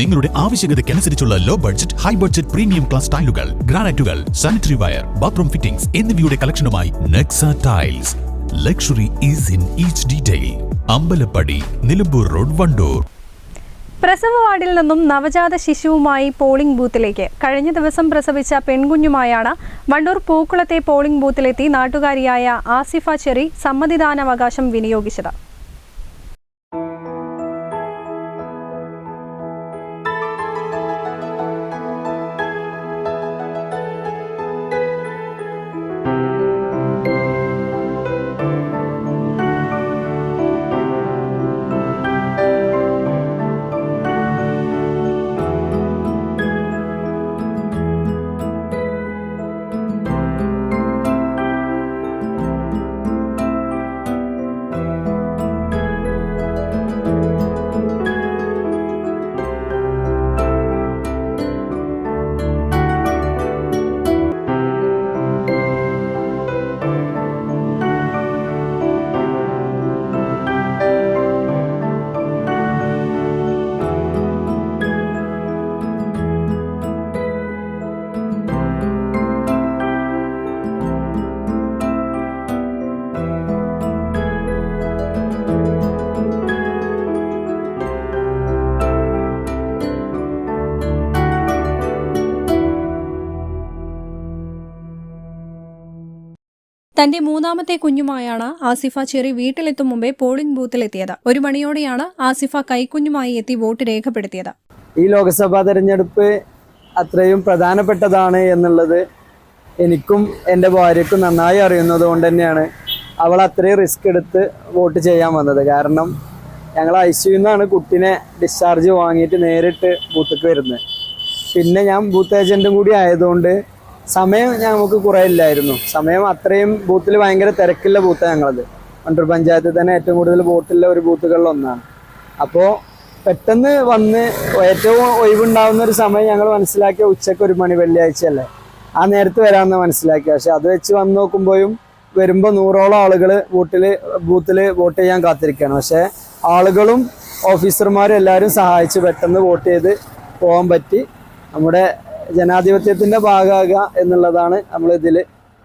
നിങ്ങളുടെ ആവശ്യകതയ്ക്കനുസരിച്ചുള്ള low budget high budget premium class ടൈലുകൾ ഗ്രാനൈറ്റുകൾ സാനിറ്ററി വയർ ബാത്റൂം ഫിറ്റിംഗ്സ് എന്നിവയുടെ കളക്ഷനുമായി Nexa tiles luxury is in each detail Ambalappadi Nilambur road Wandoor. പ്രസവ വാർഡിൽ നിന്നും നവജാത ശിശുവുമായി പോളിംഗ് ബൂത്തിലേക്ക് കഴിഞ്ഞ ദിവസം പ്രസവിച്ച പെൺകുഞ്ഞുമായാണ് വണ്ടൂർ പൂക്കുളത്തെ പോളിംഗ് ബൂത്തിലെത്തി നാട്ടുകാരിയായ ആസിഫ ചെറി സമ്മതിദാനാവകാശം വിനിയോഗിച്ചത്. തന്റെ മൂന്നാമത്തെ കുഞ്ഞുമായാണ് ആസിഫ ചെറി വീട്ടിലെത്തും മുമ്പേ പോളിംഗ് ബൂത്തിലെത്തിയത്. ഒരു മണിയോടെയാണ് ആസിഫ കൈക്കുഞ്ഞുമായി എത്തി വോട്ട് രേഖപ്പെടുത്തിയത്. ഈ ലോക്സഭാ തെരഞ്ഞെടുപ്പ് അത്രയും പ്രധാനപ്പെട്ടതാണ് എന്നുള്ളത് എനിക്കും എന്റെ ഭാര്യക്കും നന്നായി അറിയുന്നത് കൊണ്ട് തന്നെയാണ് അവൾ അത്രയും റിസ്ക് എടുത്ത് വോട്ട് ചെയ്യാൻ വന്നത്. കാരണം ഞങ്ങൾ ഐ സിയുന്നാണ് കുട്ടീനെ ഡിസ്ചാർജ് വാങ്ങിയിട്ട് നേരിട്ട് ബൂത്തേക്ക് വരുന്നത്. പിന്നെ ഞാൻ ബൂത്ത് ഏജന്റും കൂടി ആയതുകൊണ്ട് സമയം ഞങ്ങൾക്ക് കുറേ ഇല്ലായിരുന്നു. സമയം അത്രയും ബൂത്തിൽ ഭയങ്കര തിരക്കുള്ള ബൂത്താണ് ഞങ്ങളത്. വണ്ടൂർ പഞ്ചായത്തിൽ തന്നെ ഏറ്റവും കൂടുതൽ ബൂത്തുള്ള ഒരു ബൂത്തുകളിൽ ഒന്നാണ്. അപ്പോൾ പെട്ടെന്ന് വന്ന് ഏറ്റവും ഒഴിവുണ്ടാവുന്ന ഒരു സമയം ഞങ്ങൾ മനസ്സിലാക്കിയ ഉച്ചയ്ക്ക് ഒരു മണി വെള്ളിയാഴ്ചയല്ലേ. ആ നേരത്ത് വരാമെന്ന് മനസ്സിലാക്കി. പക്ഷെ അത് വെച്ച് വന്ന് നോക്കുമ്പോഴും വരുമ്പോൾ നൂറോളം ആളുകൾ വോട്ടിൽ ബൂത്തിൽ വോട്ട് ചെയ്യാൻ കാത്തിരിക്കുകയാണ്. പക്ഷേ ആളുകളും ഓഫീസർമാരും എല്ലാവരും സഹായിച്ച് പെട്ടെന്ന് വോട്ട് ചെയ്ത് പോകാൻ പറ്റി. നമ്മുടെ ജനാധിപത്യത്തിന്റെ ഭാഗമാകുക എന്നുള്ളതാണ് നമ്മൾ ഇതിൽ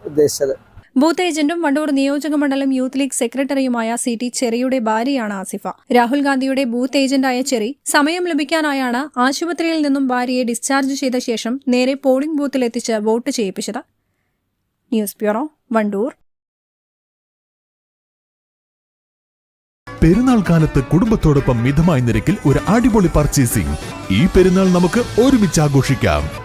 ഉദ്ദേശിച്ചത്. ബൂത്ത് ഏജന്റും വണ്ടൂർ നിയോജക മണ്ഡലം യൂത്ത് ലീഗ് സെക്രട്ടറിയുമായ സി ടി ചെറിയുടെ ഭാര്യയാണ് ആസിഫ. രാഹുൽ ഗാന്ധിയുടെ ബൂത്ത് ഏജന്റായ ചെറി സമയം ലഭിക്കാനായാണ് ആശുപത്രിയിൽ നിന്നും ഭാര്യയെ ഡിസ്ചാർജ് ചെയ്ത ശേഷം നേരെ പോളിംഗ് ബൂത്തിലെത്തിച്ച് വോട്ട് ചെയ്യിപ്പിച്ചത്. News bureau Wandoor. പെരുന്നാൾ കാലത്ത് കുടുംബത്തോടൊപ്പം മിതമായ നിരക്കിൽ ഒരു അടിപൊളി പർച്ചേസിംഗ് ഈ പെരുന്നാൾ നമുക്ക് ഒരുമിച്ച് ആഘോഷിക്കാം.